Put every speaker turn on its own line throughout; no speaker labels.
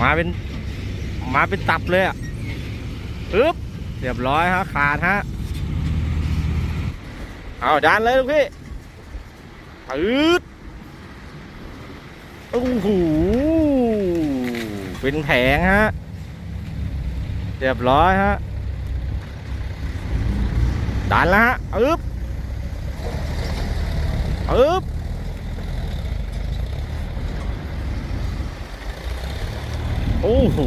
มาเป็นมาเป็นตับเลยอะปึ๊บเรียบร้อยฮะขาดฮะเอาดันเลยลูกพี่ปืดโอ้โหเป็นแผงฮะเรียบร้อยฮะดันแล้วฮะอึ๊บอึ๊บ โอ้โห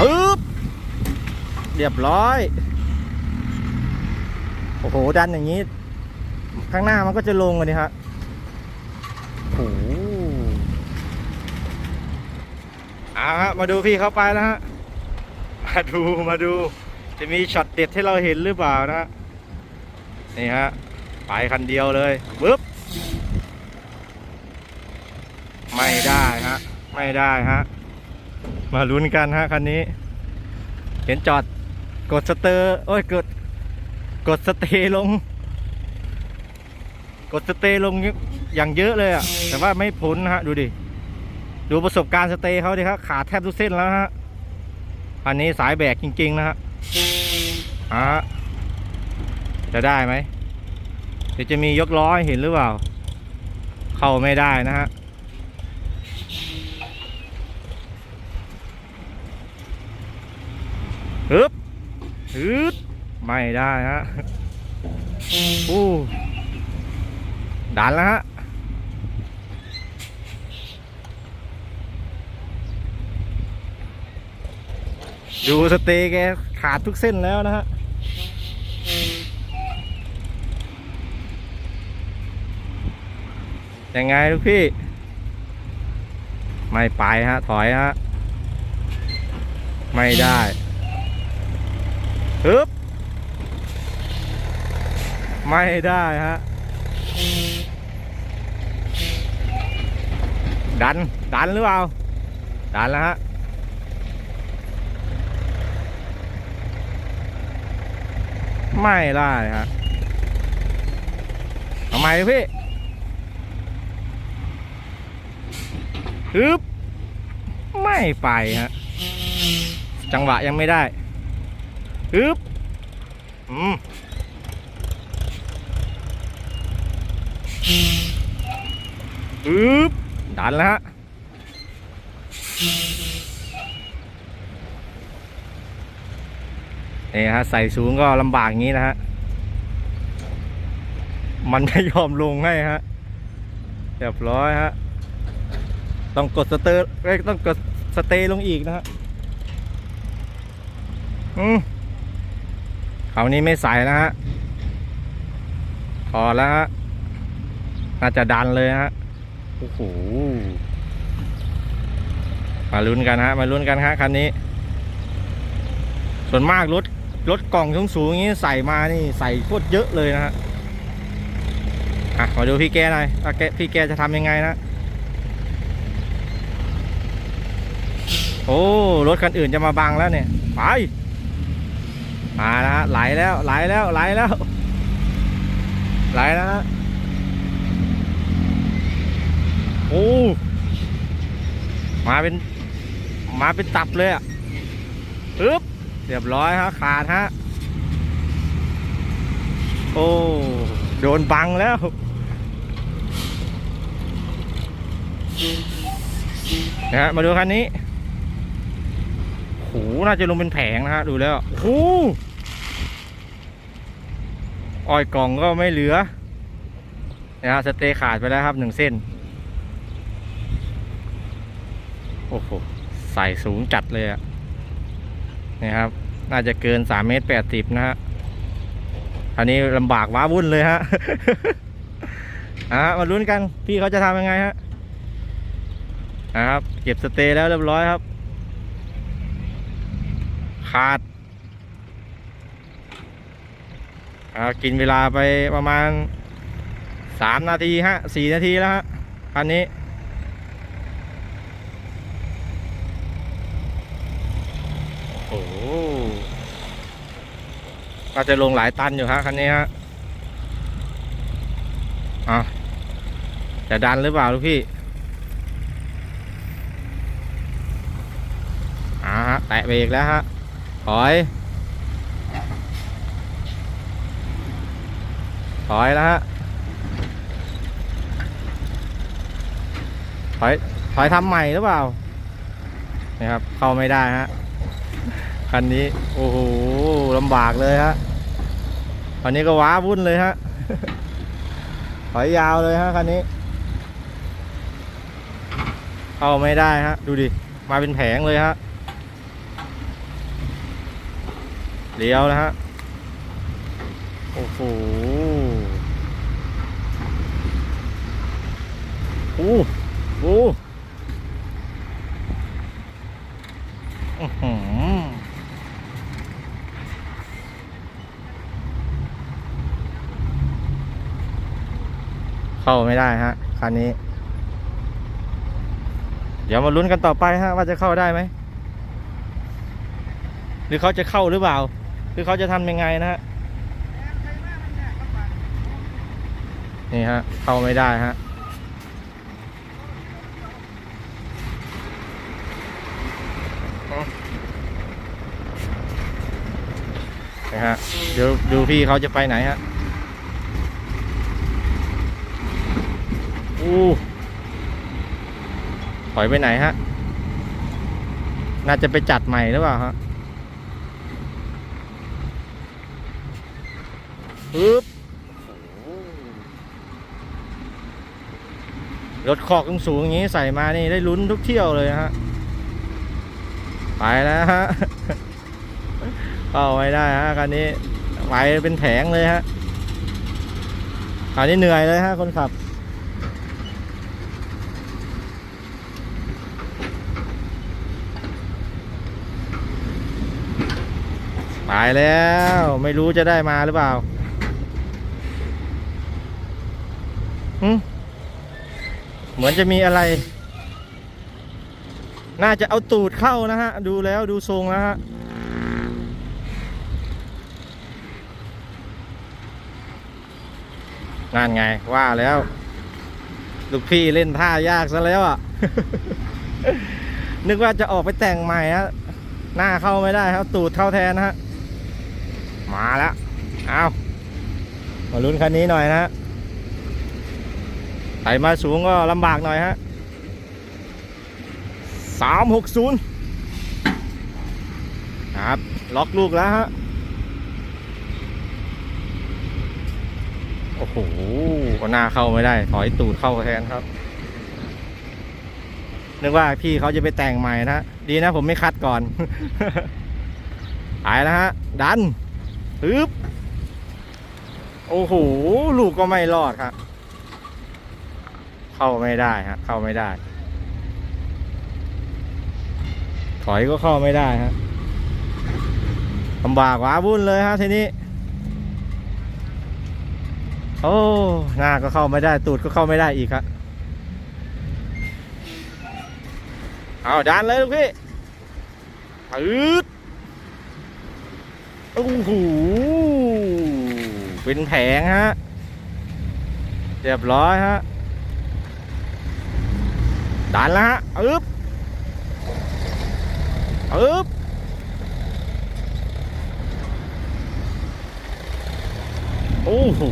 อึ๊บเรียบร้อย โอ้โห ดันอย่างนี้ ข้างหน้ามันก็จะลงเลยครับโอ้โหอาฮะมาดูพี่เขาไปแล้วฮะ มาดูมาดู จะมีช็อตเด็ดให้เราเห็นหรือเปล่านะ นี่ฮะไปคันเดียวเลยปึ๊บไม่ได้ฮะ ไม่ได้ฮะ มาลุ้นกันฮะคันนี้ เห็นจอดกดสเตอร์โอ้ยกด กดสเตย์ลง กดสเตย์ลงอย่างเยอะเลยอะแต่ว่าไม่พ้นฮะ ดูดิ ดูประสบการณ์สเตย์เขาดิครับขาแทบทุกเส้นแล้วฮะ อันนี้สายแบกจริง ๆ นะฮะอะจะได้ไหมเดี๋ยวจะมียกล้อเห็นหรือเปล่า เข้าไม่ได้นะฮะฮึบฮึดไม่ได้ฮะอู้ดันแล้วฮะ ดูสเตย์แกขาดทุกเส้นแล้วนะฮะยังไงลูกพี่ ไม่ไปฮะ ถอยฮะ ไม่ได้ฮึบไม่ได้ฮะ ดัน ดันหรือเปล่า ดันแล้วฮะ ไม่ได้ฮะทำไมพี่ฮึบไม่ไปฮะ จังหวะยังไม่ได้ฮึบอืมปึ๊บดันแล้วฮะ นี่ฮะใส่สูงก็ลำบากอย่างนี้นะฮะ มันไม่ยอมลงให้ฮะเรียบร้อยฮะ ต้องกดสเตอร์เอ้ต้องกดสเตย์ลงอีกนะฮะ อืมคราวนี้ไม่ใส่แล้วฮะพอแล้วฮะ น่าจะดันเลยฮะ โอ้โห มาลุ้นกันฮะ มาลุ้นกันฮะคันนี้ ส่วนมากรถ รถกล่องสูงๆอย่างนี้ใส่มานี่ใส่โคตรเยอะเลยนะฮะอะมาดูพี่แกหน่อยแกพี่แกจะทำยังไงนะ โอ้รถคันอื่นจะมาบังแล้วเนี่ยไปมาแล้วฮะไหลแล้วไหลแล้วไหลแล้วไหลแล้วฮะโอ้มาเป็นมาเป็นตับเลยอะ เรียบร้อยฮะขาดฮะ โอ้ โดนบังแล้ว นะฮะ มาดูคันนี้โหน่าจะลงเป็นแผงนะฮะ ดูแล้วโอ้อ้อยกล่องก็ไม่เหลือ นะฮะ สเตย์ขาดไปแล้วครับหนึ่งเส้น โอ้โห ใส่สูงจัดเลยอะ นี่ครับ น่าจะเกินสามเมตรแปดสิบนะฮะอันนี้ลำบากว้าวุ่นเลยฮะอะมาลุ้นกัน พี่เขาจะทำยังไงฮะนะครับ เก็บสเตย์แล้วเรียบร้อยครับ ขาดอ่ากินเวลาไปประมาณสามนาทีฮะสี่นาทีแล้วฮะคันนี้ โอ้โห ก็จะลงหลายตันอยู่ฮะคันนี้ฮะอะจะดันหรือเปล่าลูกพี่อ่าฮะแตะเบรกแล้วฮะถอย ถอยแล้วฮะถอยถอยทำใหม่หรือเปล่านี่ครับเข้าไม่ได้ฮะคันนี้ โอ้โหลำบากเลยฮะ คันนี้ก็ว้าวุ่นเลยฮะถอยยาวเลยฮะคันนี้เข้าไม่ได้ฮะ ดูดิ มาเป็นแผงเลยฮะ เลี้ยวนะฮะ โอ้โหโอ้โหอื้อหือ เข้าไม่ได้ฮะคันนี้ เดี๋ยวมาลุ้นกันต่อไปฮะว่าจะเข้าได้ไหมหรือเขาจะเข้าหรือเปล่า หรือเขาจะทำยังไงนะฮะนี่ฮะเข้าไม่ได้ฮะนะฮะเดี๋ยวดูพี่เขาจะไปไหนฮะ ถอยไปไหนฮะ น่าจะไปจัดใหม่หรือเปล่าฮะปึ๊บรถคอกสูงๆอย่างนี้ใส่มานี่ได้ลุ้นทุกเที่ยวเลยฮะ ไปแล้วฮะเข้าไม่ได้ฮะคันนี้ไหวเป็นแผงเลยฮะคันนี้เหนื่อยเลยฮะคนขับ ไปแล้วไม่รู้จะได้มาหรือเปล่าเหมือนจะมีอะไร น่าจะเอาตูดเข้านะฮะ ดูแล้วดูทรงแล้วฮะนั่นไงว่าแล้ว ลูกพี่เล่นท่ายากซะแล้วอะ นึกว่าจะออกไปแต่งใหม่ฮะ หน้าเข้าไม่ได้ครับ ตูดเข้าแทนนะฮะ มาแล้ว เอามาลุ้นคันนี้หน่อยนะฮะไถมาสูงก็ลำบากหน่อยฮะสามหกศูนย์ครับ ล็อกลูกแล้วฮะ โอ้โหก็หน้าเข้าไม่ได้ ถอยตูดเข้าแทนครับ นึกว่าพี่เขาจะไปแต่งใหม่นะ ดีนะผมไม่คัดก่อนไปแล้วฮะ ดัน ปึ๊บ โอ้โห ลูกก็ไม่รอดครับ เข้าไม่ได้ฮะ เข้าไม่ได้ ถอยก็เข้าไม่ได้ฮะลำบากหวาวุ่นเลยฮะทีนี้ โอ้ หน้าก็เข้าไม่ได้ ตูดก็เข้าไม่ได้อีกครับเอาดันเลยลูกพี่ปืด โอ้โหเป็นแผงฮะเรียบร้อยฮะดันแล้วฮะอึ๊บอึ๊บโอ้โห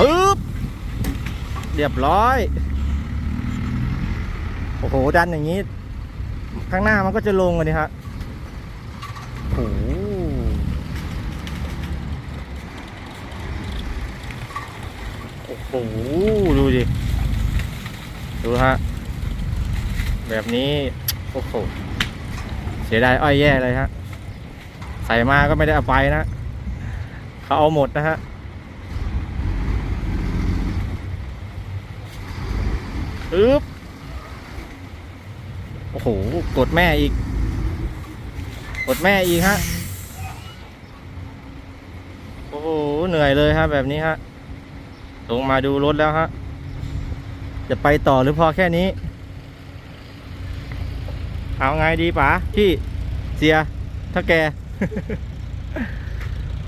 อึ๊บ เรียบร้อย โอ้โห ดันอย่างนี้ ข้างหน้ามันก็จะลงกันดิฮะโอ้โหโอ้โห ดูดิ ดูฮะ แบบนี้ โอ้โห เสียดายอ้อยแย่เลยฮะ ใส่มาก็ไม่ได้เอาไปนะ เขาเอาหมดนะฮะ อึ๊บโอ้โห กดแม่อีก กดแม่อีกฮะ โอ้โห เหนื่อยเลยฮะแบบนี้ฮะ ลงมาดูรถแล้วฮะ จะไปต่อหรือพอแค่นี้ เอาไงดีป๋าพี่เสีย ถ้าแก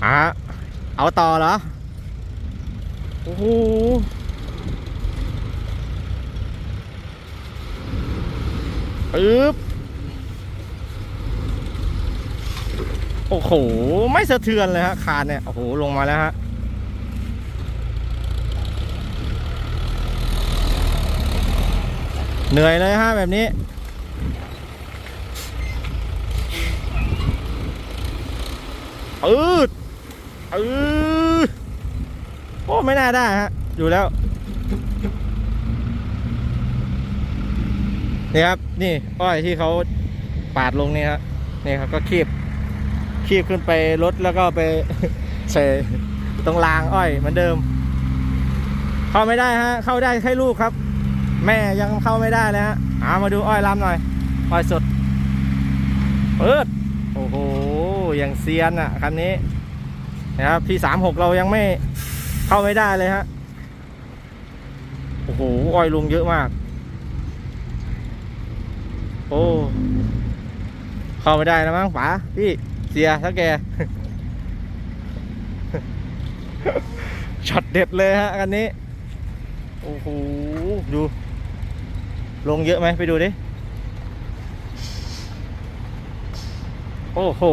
อะเอาต่อเหรอ โอ้โห ปึ๊บ โอ้โห ไม่สะเทือนเลยฮะ คานเนี่ย โอ้โห ลงมาแล้วฮะ เหนื่อยเลยฮะ แบบนี้ อืดอืดโอ้ ไม่น่าได้ฮะ อยู่แล้ว นี่ครับ นี่อ้อยที่เขาปาดลงนี่ครับนี่ครับก็คีบคีบขึ้นไปรถแล้วก็ไปใส่ตรงรางอ้อยเหมือนเดิม เข้าไม่ได้ฮะ เข้าได้แค่ลูกครับ แม่ยังเข้าไม่ได้เลยฮะเอามาดูอ้อยลำหน่อยอ้อยสดเปิดโอ้โหอย่างเซียนอะคันนี้นะครับพี่สามหกเรายังไม่เข้าไม่ได้เลยฮะโอ้โหอ้อยลุงเยอะมาก โอ้เข้าไม่ได้แล้วมั้งป๋าพี่เสียถ้าแกช็อตเด็ดเลยฮะกันนี้ โอ้โห ดู ลงเยอะไหมไปดูดิ โอ้โห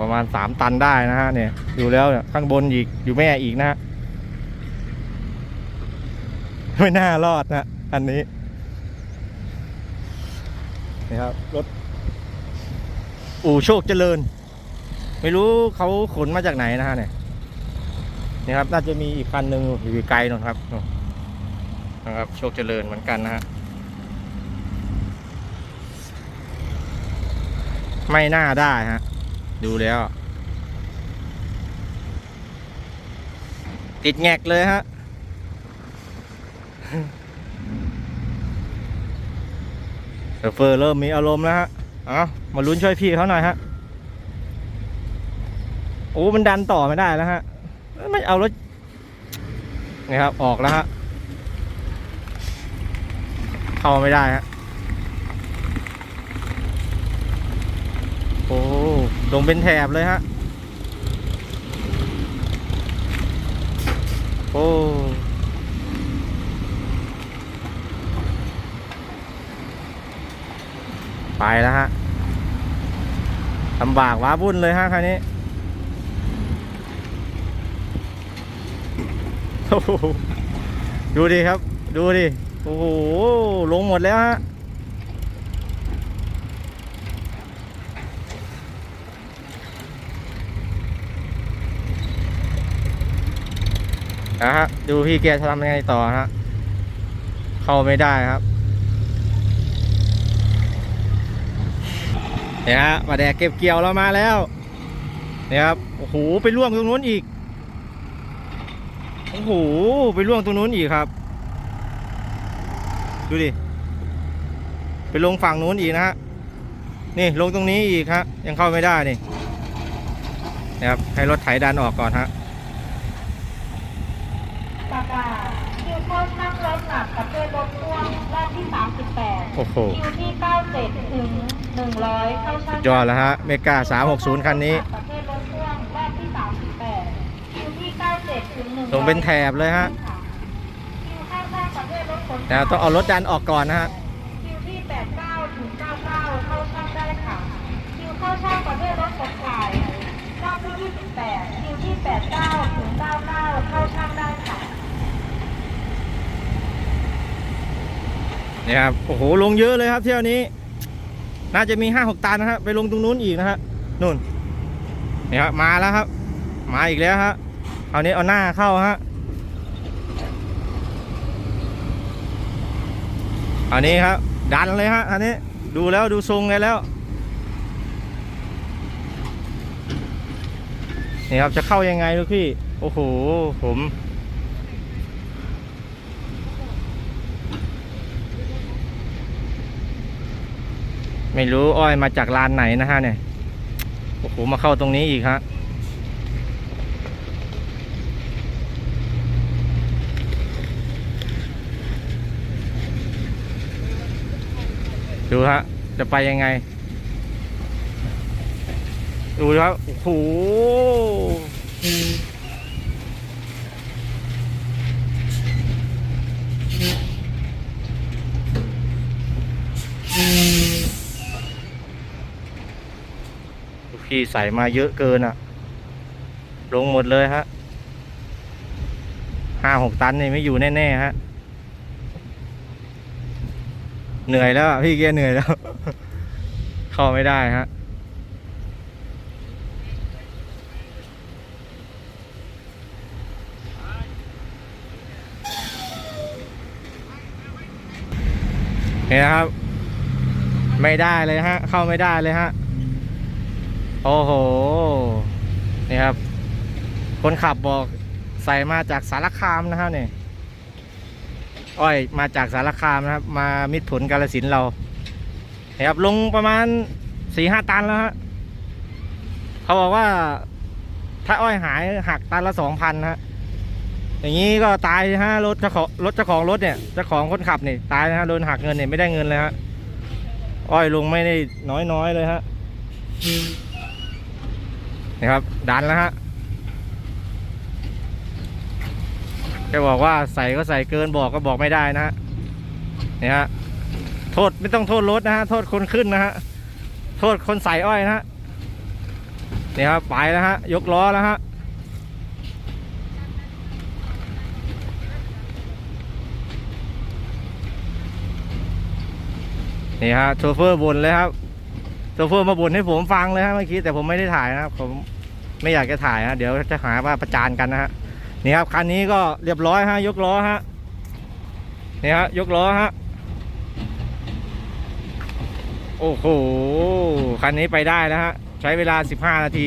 ประมาณสามตันได้นะฮะเนี่ยดูแล้วเนี่ยข้างบนอีก อยู่แม่อีกนะฮะ ไม่น่ารอดนะอันนี้ นี่ครับรถอู่โชคเจริญ ไม่รู้เขาขนมาจากไหนนะฮะเนี่ยนี่ครับน่าจะมีอีกคันหนึ่งอยู่ไกลหนอยครับนะครับโชคเจริญเหมือนกันนะฮะไม่น่าได้ฮะดูแล้ว ติดแงกเลยฮะ เซอร์เฟอร์เริ่มมีอารมณ์แล้วฮะเอามาลุ้นช่วยพี่เขาหน่อยฮะโอ้มันดันต่อไม่ได้แล้วฮะไม่เอารถนี่ครับ ออกแล้วฮะเข้าไม่ได้ฮะโอ้ลงเป็นแถบเลยฮะโอ้ ไปแล้วฮะลำบากว้าวุ่นเลยฮะคันนี้โอ้โหดูดิครับ ดูดิ โอ้โห ลงหมดแล้วฮะ นะฮะ ดูพี่แกทำยังไงต่อฮะ เข้าไม่ได้ครับ เนี่ยฮะมาแดกเก็บเกี่ยวเรามาแล้วเนี่ยครับโอ้โหไปล่วงตรงนู้นอีกโอ้โหไปล่วงตรงนู้นอีกครับ ดูดิไปลงฝั่งนู้นอีกนะฮะนี่ลงตรงนี้อีกฮะยังเข้าไม่ได้นี่นะครับให้รถไถดันออกก่อนฮะ
ประกาศคิวเข้าช่างรถหนักประเภทรถพ่วงรอบที่ 38
โอ้โห
คิวที่ 97 ถึง 100เข้าช่าง
ยอดแล้วฮะ เมกา360 คันนี้
ประเภทรถพ่วงรอบที่38คิวที่97ถึง100
ลงเป็นแถบเลยฮะ
คิวข้างช่างประเภทรถขน
นะต้องเอารถดันออกก่อนนะฮะ
คิวที่ 89ถึง99 เข้าช่างได้ค่ะคิวเข้าช่างประเภทรถขนถ่ายรอบที่28คิวที่ 89ถึง99 เข้าช่างได้ค่ะ
เนี่ยครับโอ้โหลงเยอะเลยครับเที่ยวนี้ น่าจะมีห้าหกตันนะครับไปลงตรงนู้นอีกนะฮะนู่นนี่ครับมาแล้วครับ มาอีกแล้วฮะเอานี้เอาหน้าเข้าฮะเอานี้ครับ ดันเลยฮะอันนี้ดูแล้วดูทรงเลยแล้วนี่ครับจะเข้ายังไงลูกพี่ โอ้โหผม ไม่รู้อ้อยมาจากลานไหนนะฮะเนี่ยโอ้โหมาเข้าตรงนี้อีกฮะดูฮะจะไปยังไง ดูครับโอ้โห ลูกพี่ใส่มาเยอะเกินอะลงหมดเลยฮะห้าหกตันนี่ไม่อยู่แน่ๆฮะ เหนื่อยแล้วพี่เกียร์เหนื่อยแล้ว เข้าไม่ได้ฮะนี่นะครับ ไม่ได้เลยฮะ เข้าไม่ได้เลยฮะ โอ้โห นี่ครับ คนขับบอกใส่มาจากสารคามนะครับเนี่ยอ้อยมาจากสารคามนะครับ มามิตรผลกาลสินเรานี่ครับลงประมาณสี่ห้าตันแล้วฮะเขาบอกว่า ถ้าอ้อยหายหักตันละสองพันฮะอย่างนี้ก็ตายฮะรถเจ้าของรถเจ้าของรถเนี่ยเจ้าของคนขับเนี่ยตายนะฮะโดนหักเงินเนี่ยไม่ได้เงินเลยฮะอ้อยลงไม่ได้น้อยๆเลยฮะ นี่ครับ ดันแล้วฮะแกบอกว่าใส่ก็ใส่เกินบอกก็บอกไม่ได้นะฮะนี่ฮะโทษไม่ต้องโทษรถนะฮะโทษคนขึ้นนะฮะโทษคนใส่อ้อยนะฮะนี่ครับไปแล้วฮะยกล้อแล้วฮะนี่ฮะโชเฟอร์บนเลยครับ โซเฟอร์มาบ่นให้ผมฟังเลยฮะเมื่อกี้แต่ผมไม่ได้ถ่ายนะครับ ผมไม่อยากจะถ่ายนะเดี๋ยวจะหาว่าประจานกันนะฮะนี่ครับคันนี้ก็เรียบร้อยฮะยกล้อฮะนี่ฮะยกล้อฮะโอ้โหคันนี้ไปได้แล้วฮะใช้เวลา 15 นาที